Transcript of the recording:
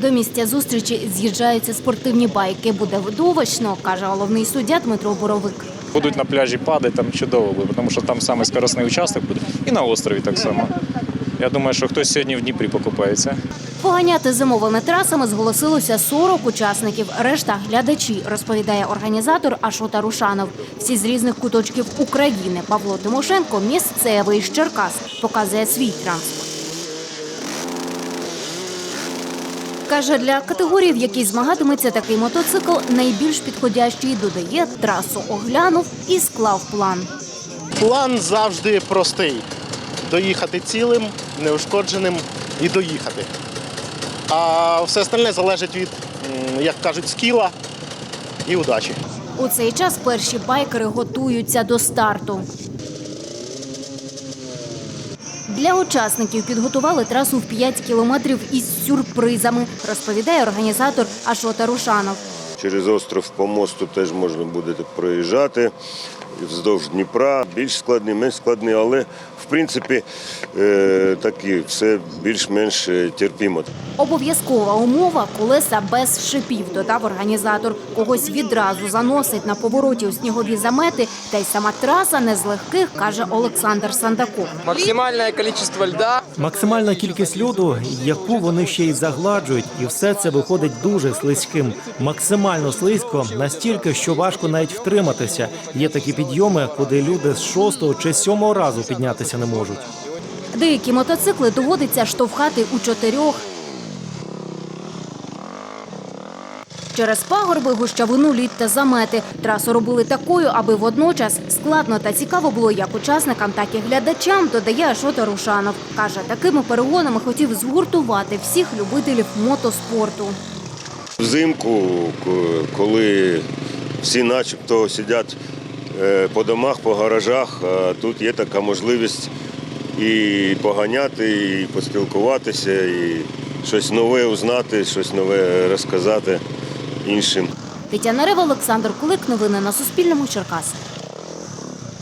До місця зустрічі з'їжджаються спортивні байки. Буде видовищно, каже головний суддя Дмитро Боровик. Будуть на пляжі падати, там чудово буде, тому що там саме скоростний участок буде. І на острові так само. Я думаю, що хтось сьогодні в Дніпрі покупається. Поганяти зимовими трасами зголосилося 40 учасників. Решта глядачі, розповідає організатор Ашота Рушанов. Всі з різних куточків України. Павло Тимошенко місцевий з Черкас показує свій транспорт. Каже, для категорії, в якій змагатиметься такий мотоцикл, найбільш підходящий додає трасу оглянув і склав план. План завжди простий: доїхати цілим, неушкодженим і доїхати. А все остальне залежить від, як кажуть, скіла і удачі. У цей час перші байкери готуються до старту. Для учасників підготували трасу в 5 кілометрів із сюрпризами, розповідає організатор Ашота Рушанов. Через остров по мосту теж можна буде проїжджати вздовж Дніпра. Більш складний, менш складний, але в принципі е, такі все більш-менш е, терпімо. Обов'язкова умова колеса без шипів, додав організатор. Когось відразу заносить на повороті у снігові замети, та й сама траса не з легких, каже Олександр Сандаков. Максимальное количество льда Максимальна кількість льоду, яку вони ще й загладжують, і все це виходить дуже слизьким. Максимально слизько, настільки, що важко навіть втриматися. Є такі підйоми, куди люди з шостого чи сьомого разу піднятися не можуть. Деякі мотоцикли доводиться штовхати у чотирьох. Через пагорби, гущавину, лід та замети. Трасу робили такою, аби водночас складно та цікаво було як учасникам, так і глядачам, додає Ашота Рушанов. Каже, такими перегонами хотів згуртувати всіх любителів мотоспорту. Взимку, коли всі начебто сидять по домах, по гаражах, а тут є така можливість і поганяти, і поспілкуватися, і щось нове узнати, щось нове розказати іншим. Тетяна Рева, Олександр Кулик. Новини на Суспільному. Черкаси.